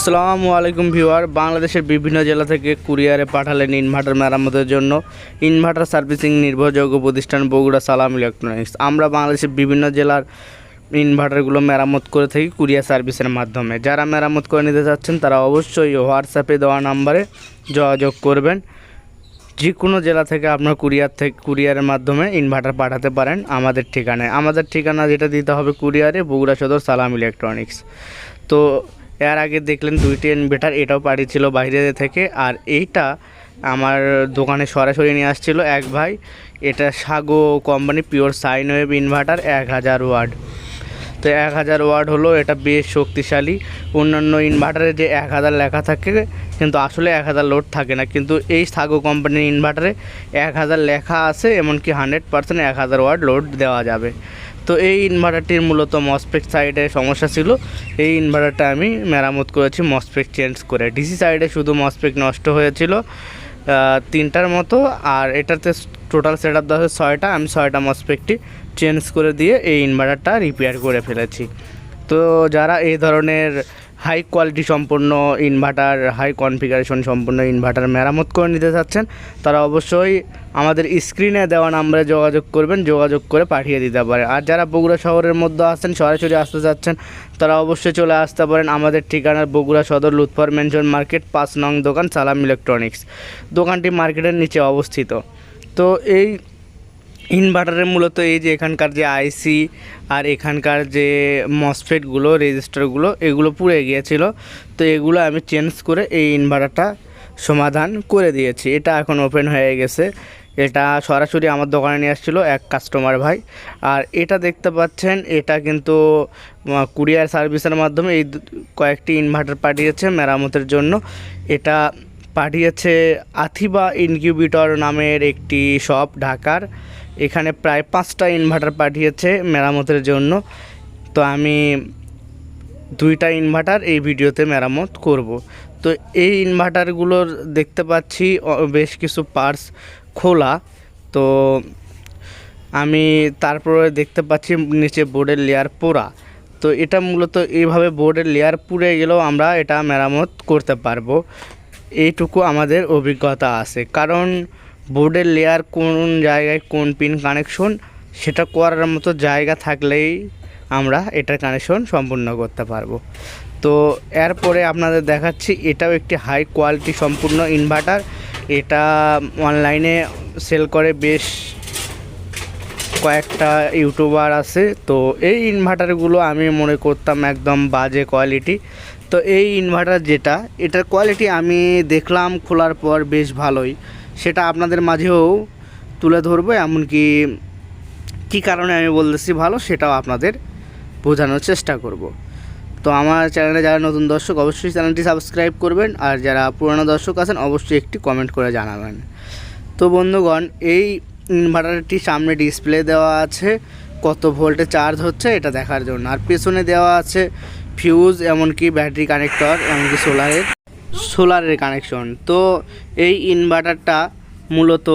আসসালামু আলাইকুম ভিউয়ার, বাংলাদেশের বিভিন্ন জেলা থেকে কুরিয়ারে পাঠালেন ইনভার্টার মেরামতের জন্য। ইনভার্টার সার্ভিসিং নির্ভরযোগ্য প্রতিষ্ঠান বগুড়া সালাম ইলেকট্রনিক্স। আমরা বাংলাদেশের বিভিন্ন জেলার ইনভার্টারগুলো মেরামত করে থাকি কুরিয়ার সার্ভিসের মাধ্যমে। যারা মেরামত করে নিতে চাচ্ছেন, তারা অবশ্যই হোয়াটসঅ্যাপে দেওয়া নাম্বারে যোগাযোগ করবেন। যে কোনো জেলা থেকে আপনার কুরিয়ার থেকে, কুরিয়ারের মাধ্যমে ইনভার্টার পাঠাতে পারেন আমাদের ঠিকানায়। আমাদের ঠিকানা যেটা দিতে হবে কুরিয়ারে, বগুড়া সদর সালাম ইলেকট্রনিক্স। তো এর আগে দেখলেন দুইটি ইনভার্টার এটাও পাঠিয়েছিল বাইরে থেকে। আর এইটা আমার দোকানে সরাসরি নিয়ে আসছিল এক ভাই। এটা sago company, pure sine wave inverter, এক হাজার ওয়ার্ড তো এক হাজার ওয়াট হলো, এটা বেশ শক্তিশালী। অন্যান্য ইনভার্টারে যে এক হাজার লেখা থাকে, কিন্তু আসলে এক হাজার লোড থাকে না। কিন্তু এই সাগো কোম্পানির ইনভার্টারে এক হাজার লেখা আছে, এমনকি হান্ড্রেড পার্সেন্ট এক হাজার ওয়াট লোড দেওয়া যাবে। তো এই ইনভার্টারটির মূলত মসপেক সাইডে সমস্যা ছিল। এই ইনভার্টারটা আমি মেরামত করেছি মসপেক চেঞ্জ করে। ডিসি সাইডে শুধু মসপেক নষ্ট হয়েছিল তিনটার মতো। আর এটাতে টোটাল সেট আপ দেওয়া ছয়টা। আমি ছয়টা মসপেকটি চেঞ্জ করে দিয়ে এই ইনভার্টারটা রিপেয়ার করে ফেলেছি। তো যারা এই ধরনের হাই কোয়ালিটি সম্পন্ন ইনভার্টার হাই কনফিগারেশন সম্পন্ন ইনভার্টার মেরামত করে নিতে চাচ্ছেন, তারা অবশ্যই আমাদের স্ক্রিনে দেওয়া নাম্বারে যোগাযোগ করবেন, যোগাযোগ করে পাঠিয়ে দিতে পারে। আর যারা বগুড়া শহরের মধ্যে আছেন, সরাসরি আসতে চাচ্ছেন, তারা অবশ্যই চলে আসতে পারেন আমাদের ঠিকানার বগুড়া সদর, লুৎফর মেনশন মার্কেট পাঁচ নং দোকান, সালাম ইলেকট্রনিক্স দোকানটি মার্কেটের নিচে অবস্থিত। তো এই ইনভার্টারের মূলত এই যে এখানকার যে আইসি আর এখানকার যে মসফেটগুলো, রেজিস্টারগুলো, এগুলো পুড়ে গিয়েছিল। তো এগুলো আমি চেঞ্জ করে এই ইনভার্টারটা সমাধান করে দিয়েছি। এটা এখন ওপেন হয়ে গেছে। এটা সরাসরি আমার দোকানে নিয়ে আসছিল এক কাস্টমার ভাই। আর এটা দেখতে পাচ্ছেন, এটা কিন্তু কুরিয়ার সার্ভিসের মাধ্যমে এই কয়েকটি ইনভার্টার পাঠিয়েছে মেরামতের জন্য। এটা পাঠিয়েছে আথিবা ইনকিউবিটর নামের একটি শপ ঢাকার। এখানে প্রায় পাঁচটা ইনভার্টার পাঠিয়েছে মেরামতের জন্য। তো আমি দুইটা ইনভার্টার এই ভিডিওতে মেরামত করব। তো এই ইনভার্টারগুলোর দেখতে পাচ্ছি বেশ কিছু পার্টস খোলা। তো আমি তারপরে দেখতে পাচ্ছি নিচে বোর্ডের লেয়ার পোড়া। তো এটা মূলত এইভাবে বোর্ডের লেয়ার পুড়ে গেলেও আমরা এটা মেরামত করতে পারব। এইটুকু আমাদের অভিজ্ঞতা আছে। কারণ বোর্ডের লেয়ার কোন জায়গায় কোন পিন কানেকশন সেটা করার মতো জায়গা থাকলেই আমরা এটার কানেকশন সম্পূর্ণ করতে পারব। তো এরপরে আপনাদের দেখাচ্ছি, এটাও একটি হাই কোয়ালিটি সম্পূর্ণ ইনভার্টার এটা অনলাইনে সেল করে বেশ কয়েকটা ইউটিউবার আছে। তো এই ইনভার্টারগুলো আমি মনে করতাম একদম বাজে কোয়ালিটি তো এই ইনভার্টার যেটা, এটার কোয়ালিটি আমি দেখলাম খোলার পর বেশ ভালোই। সেটা আপনাদের মাঝেও তুলে ধরবো, এমনকি কী কারণে আমি বলতেছি ভালো সেটাও আপনাদের বোঝানোর চেষ্টা করব। তো আমার চ্যানেলে যারা নতুন দর্শক, অবশ্যই চ্যানেলটি সাবস্ক্রাইব করবেন, আর যারা পুরনো দর্শক আছেন, অবশ্যই একটি কমেন্ট করে জানাবেন। তো বন্ধুগণ, এই ইনভার্টারটি সামনে ডিসপ্লে দেওয়া আছে, কত ভোল্টে চার্জ হচ্ছে এটা দেখার জন্য। আর পেছনে দেওয়া আছে ফিউজ, এমনকি ব্যাটারি কানেক্টর, এমনকি সোলারের। সোলারের কানেকশন। তো এই ইনভার্টারটা মূলত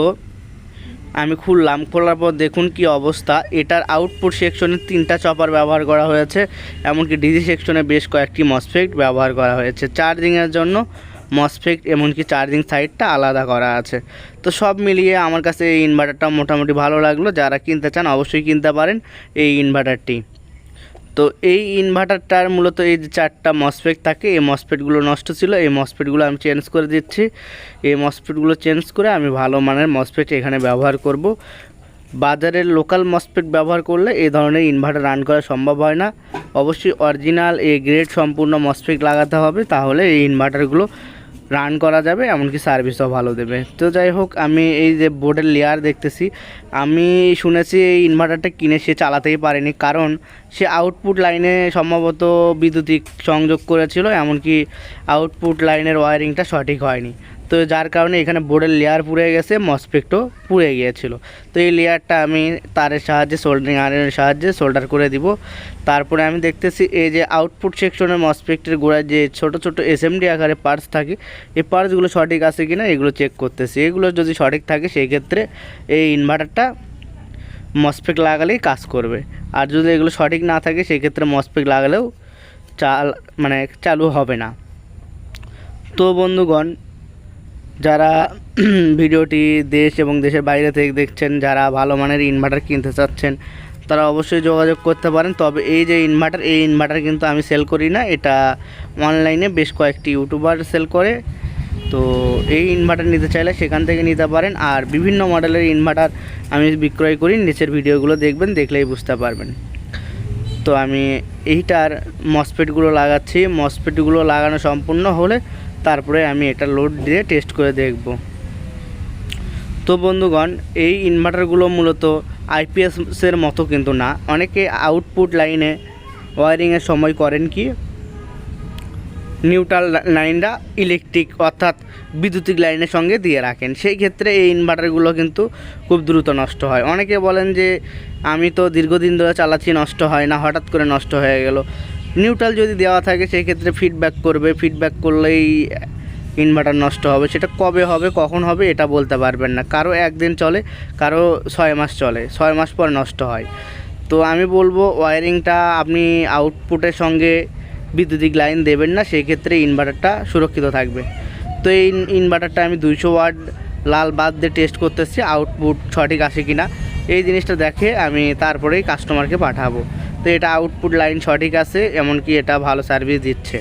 আমি খুললাম, খোলার পর দেখুন কি অবস্থা। এটার আউটপুট সেকশনে তিনটা চপার ব্যবহার করা হয়েছে, এমনকি ডিজি সেকশনে বেশ কয়েকটি মসফেক্ট ব্যবহার করা হয়েছে। চার্জিংয়ের জন্য মসফেক্ট এমনকি চার্জিং সাইডটা আলাদা করা আছে। তো সব মিলিয়ে আমার কাছে এই ইনভার্টারটা মোটামুটি ভালো লাগল। যারা কিনতে চান অবশ্যই কিনতে পারেন এই ইনভার্টারটি তো এই ইনভার্টারটার মূলত এই যে চারটা মসফেট থাকে, এই মসফেটগুলো নষ্ট ছিল, এই মসফেটগুলো আমি চেঞ্জ করে দিচ্ছি। এই মসফেটগুলো চেঞ্জ করে আমি ভালো মানের মসফেট এখানে ব্যবহার করব। বাজারের লোকাল মসফেট ব্যবহার করলে এই ধরনের ইনভার্টার রান করা সম্ভব হয় না। অবশ্যই অরিজিনাল এ গ্রেড সম্পূর্ণ মসফেট লাগাতে হবে, তাহলে এই ইনভার্টারগুলো রান করা যাবে, এমনকি সার্ভিসও ভালো দেবে। তো যাই হোক, আমি এই যে বোর্ডের লেয়ার দেখতেছি, আমি শুনেছি এই ইনভার্টারটা কিনে সে চালাতেই পারেনি, কারণ সে আউটপুট লাইনে সম্ভবত বিদ্যুতিক সংযোগ করেছিল, এমনকি আউটপুট লাইনের ওয়ারিংটা সঠিক হয়নি। তো যার কারণে এখানে বোর্ডের লেয়ার পুড়ে গেছে মসপেক্টও পুড়ে গিয়েছিল। তো এই লেয়ারটা আমি তারের সাহায্যে সোল্ডারিং আয়রনের সাহায্যে সোল্ডার করে দিব। তারপরে আমি দেখতেছি এই যে আউটপুট সেকশনের মসপেক্টের গোড়ায় যে ছোট ছোট এসএমডি আকারে পার্টস থাকে, এই পার্টসগুলো সঠিক আছে কিনা এগুলো চেক করতেছি। এগুলো যদি সঠিক থাকে, সেই ক্ষেত্রে এই ইনভার্টারটা মসপেক লাগালেই কাজ করবে। আর যদি এগুলো সঠিক না থাকে, সেই ক্ষেত্রে মসপেক লাগালেও চাল মানে চালু হবে না। তো বন্ধুগণ যারা ভিডিওটি দেশ এবং দেশের বাইরে থেকে দেখছেন, যারা ভালো মানের ইনভার্টার কিনতে চাচ্ছেন, তারা অবশ্যই যোগাযোগ করতে পারেন। তবে এই যে ইনভার্টার এই ইনভার্টার কিন্তু আমি সেল করি না। এটা অনলাইনে বেশ কয়েকটি ইউটিউবার সেল করে। তো এই ইনভার্টার নিতে চাইলে সেখান থেকে নিতে পারেন। আর বিভিন্ন মডেলের ইনভার্টার আমি বিক্রয় করি। নিচের ভিডিওগুলো দেখবেন, দেখলেই বুঝতে পারবেন। তো আমি এইটার মসপেটগুলো লাগাচ্ছি। মসপেটগুলো লাগানো সম্পূর্ণ হলে তারপরে আমি এটা লোড দিয়ে টেস্ট করে দেখব। তো বন্ধুগণ, এই ইনভার্টারগুলো মূলত আইপিএসের মতো কিন্তু না। অনেকে আউটপুট লাইনে ওয়ারিংয়ের সময় করেন কি? নিউট্রাল লাইনটা ইলেকট্রিক অর্থাৎ বিদ্যুতিক লাইনের সঙ্গে দিয়ে রাখেন। সেই ক্ষেত্রে এই ইনভার্টারগুলো কিন্তু খুব দ্রুত নষ্ট হয়। অনেকে বলেন যে, আমি তো দীর্ঘদিন ধরে চালাচ্ছি, নষ্ট হয় না, হঠাৎ করে নষ্ট হয়ে গেল। নিউট্রাল যদি দেওয়া থাকে সেই ক্ষেত্রে ফিডব্যাক করবে। ফিডব্যাক করলেই ইনভার্টার নষ্ট হবে। সেটা কবে হবে, কখন হবে, এটা বলতে পারবেন না। কারও একদিন চলে, কারও ছয় মাস চলে। ছয় মাস পর নষ্ট হয়। তো আমি বলব ওয়ারিংটা আপনি আউটপুটের সঙ্গে বিদ্যুতিক লাইন দেবেন না সেই ক্ষেত্রে ইনভার্টারটা সুরক্ষিত থাকবে। তো এই ইনভার্টারটা আমি দুইশো ওয়াট লাল বাদ দিয়ে টেস্ট করতেছি আউটপুট সঠিক আসে কি না এই জিনিসটা দেখে আমি তারপরেই কাস্টমারকে পাঠাবো। তো এটা আউটপুট লাইন সঠিক আছে এমনকি এটা ভালো সার্ভিস দিচ্ছে।